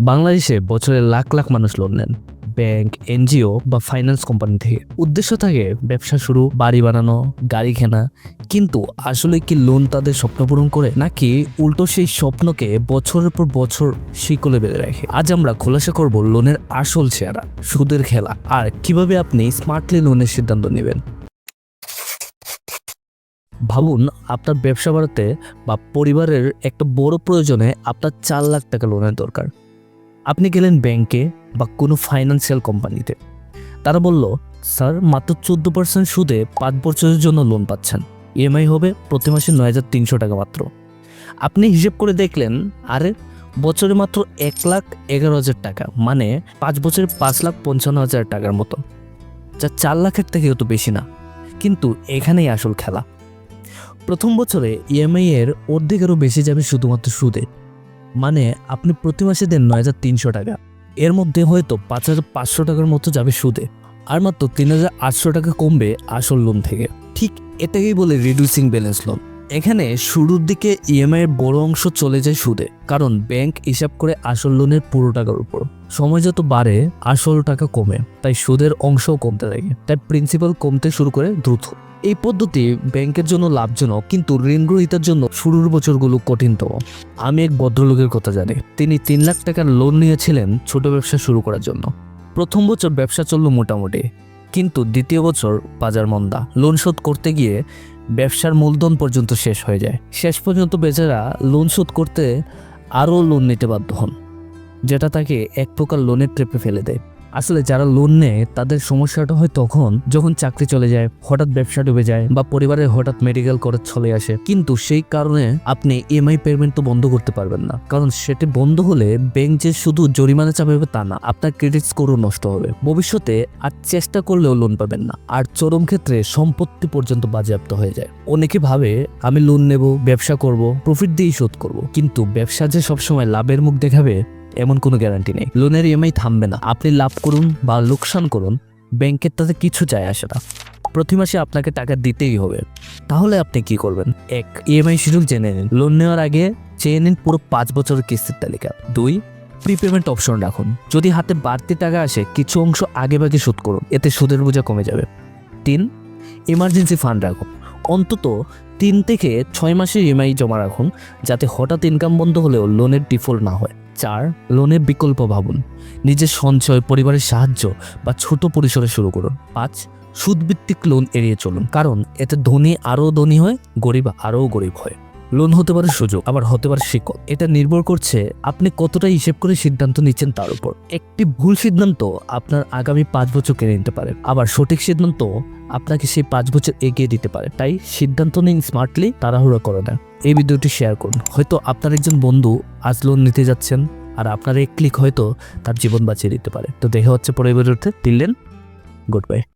বাংলাদেশে বছরে লাখ লাখ মানুষ লোন নেন ব্যাংক এনজিও বা ফাইন্যান্স কোম্পানি থেকে। উদ্দেশ্য থাকে ব্যবসা শুরু, বাড়ি বানানো, গাড়ি কেনা। কিন্তু আসলে কি লোন তাদের স্বপ্ন পূরণ করে? নাকি উল্টো সেই স্বপ্নকে বছরের পর বছর শিকলে বেঁধে রাখে? আজ আমরা খোলাসা করব লোনের আসল চেহারা, সুদের খেলা, আর কীভাবে আপনি স্মার্টলি লোনের সিদ্ধান্ত নেবেন। ভাবুন, আপনার ব্যবসা বাড়াতে বা পরিবারের একটা বড় প্রয়োজনে আপনার চার লাখ টাকা লোনের দরকার। আপনি গেলেন ব্যাংকে বা কোনো ফাইন্যান্সিয়াল কোম্পানিতে তারা বলল, স্যার, মাত্র চোদ্দ পার্সেন্ট সুদে পাঁচ বছরের জন্য লোন পাচ্ছেন। ইএমআই হবে প্রতি মাসে নয় হাজার তিনশো টাকা মাত্র। আপনি হিসেব করে দেখলেন, আরে, বছরে মাত্র এক লাখ এগারো হাজার টাকা মানে পাঁচ বছরে পাঁচ লাখ পঞ্চান্ন হাজার টাকার মতো। যা চার লাখের থেকেও তো বেশি না, কিন্তু এখানেই আসল খেলা। প্রথম বছরে ইএমআই এর অর্ধেকেরও বেশি যাবে শুধুমাত্র সুদে। মানে আপনি প্রতি মাসে দেন নয় হাজার তিনশো টাকা। এর মধ্যে হয়তো পাঁচ হাজার পাঁচশো টাকার মতো যাবে সুদে। আর মাত্র তিন হাজার আটশো টাকা কমবে আসল লোন থেকে। ঠিক এটাকেই বলে রিডিউসিং ব্যালেন্স লোন এখানে শুরুর দিকে ইএমআই এর বড় অংশ চলে যায় সুদে, কারণ ব্যাংক হিসাব করে আসল লোনের পুরো টাকার উপর। সময় যত বাড়ে, আসল টাকা কমে, তাই সুদের অংশও কমতে থাকে, তাই প্রিন্সিপাল কমতে শুরু করে দ্রুত। এই পদ্ধতি ব্যাংকের জন্য লাভজনক, কিন্তু ঋণ গ্রহীতার জন্য শুরুর বছরগুলো কঠিনতম। আমি এক ভদ্রলোকের কথা জানি, তিনি তিন লাখ টাকার লোন নিয়েছিলেন ছোট ব্যবসা শুরু করার জন্য। প্রথম বছর ব্যবসা চলল মোটামুটি, কিন্তু দ্বিতীয় বছর বাজার মন্দা। লোন শোধ করতে গিয়ে ব্যবসার মূলধন পর্যন্ত শেষ হয়ে যায়। শেষ পর্যন্ত বেচারা লোন শোধ করতে আরও লোন নিতে বাধ্য হন, যেটা তাকে এক প্রকার লোনের ট্রেপে ফেলে দেয়। আসলে যারা লোন নেয়, তাদের সমস্যাটা হয় তখন যখন চাকরি চলে যায়, হঠাৎ ব্যবসা ডুবে যায় বা পরিবারের হঠাৎ মেডিকেল খরচ চলে আসে। কিন্তু সেই কারণে আপনি ইএমআই পেমেন্ট তো বন্ধ করতে পারবেন না। কারণ সেটি বন্ধ হলে ব্যাংক যে শুধু জরিমানা চাপাবে তা না, আপনার ক্রেডিট স্কোরও নষ্ট হবে। ভবিষ্যতে আর চেষ্টা করলেও লোন পাবেন না। আর চরম ক্ষেত্রে সম্পত্তি পর্যন্ত বাজেয়াপ্ত হয়ে যায়। অনেকে ভাবে, আমি লোন নেব, ব্যবসা করব প্রফিট দিয়েই শোধ করব। কিন্তু ব্যবসা যে সবসময় লাভের মুখ দেখাবে এমন কোনো গ্যারান্টি নেই। লোনের ইএমআই থামবে না। আপনি লাভ করুন বা লোকসান করুন, ব্যাংকের তাতে কিছু যায় আসে না। প্রতি মাসে আপনাকে টাকা দিতেই হবে। তাহলে আপনি কি করবেন? এক ইএমআই শিডিউল জেনে নিন। লোন নেওয়ার আগে চেয়ে নিন পুরো পাঁচ বছরের কিস্তির তালিকা। দুই প্রিপেমেন্ট অপশন রাখুন। যদি হাতে বাড়তি টাকা আসে, কিছু অংশ আগে ভাগে শোধ করুন। এতে সুদের বোঝা কমে যাবে। তিন ইমার্জেন্সি ফান্ড রাখুন। অন্তত তিন থেকে ছয় মাসের ইএমআই জমা রাখুন, যাতে হঠাৎ ইনকাম বন্ধ হলেও লোনের ডিফল্ট না হয়। চার লোনের বিকল্প ভাবুন। নিজের সঞ্চয়, পরিবারের সাহায্য বা ছোট পরিসরে শুরু করুন। পাঁচ, সুদভিত্তিক লোন এড়িয়ে চলুন, কারণ এতে ধনী আরও ধনী হয়, গরিব আরও গরিব হয়। লোন হতে পারে সুযোগ, আবার হতে পারে শিকল এটা নির্ভর করছে আপনি কতটা হিসেব করে সিদ্ধান্ত নিচ্ছেন তার উপর। একটি ভুল সিদ্ধান্ত আপনার আগামী পাঁচ বছর কেড়ে নিতে পারে। আবার সঠিক সিদ্ধান্ত আপনাকে সেই পাঁচ বছর এগিয়ে দিতে পারে। তাই সিদ্ধান্ত নিন স্মার্টলি তাড়াহুড়ো করে না। এই ভিডিওটি শেয়ার করুন। হয়তো আপনার একজন বন্ধু আজ লোন নিতে যাচ্ছেন, আর আপনার এক ক্লিক হয়তো তার জীবন বাঁচিয়ে দিতে পারে। তো দেখা হচ্ছে পরের ভিডিওতে। দিলেন গুড বাই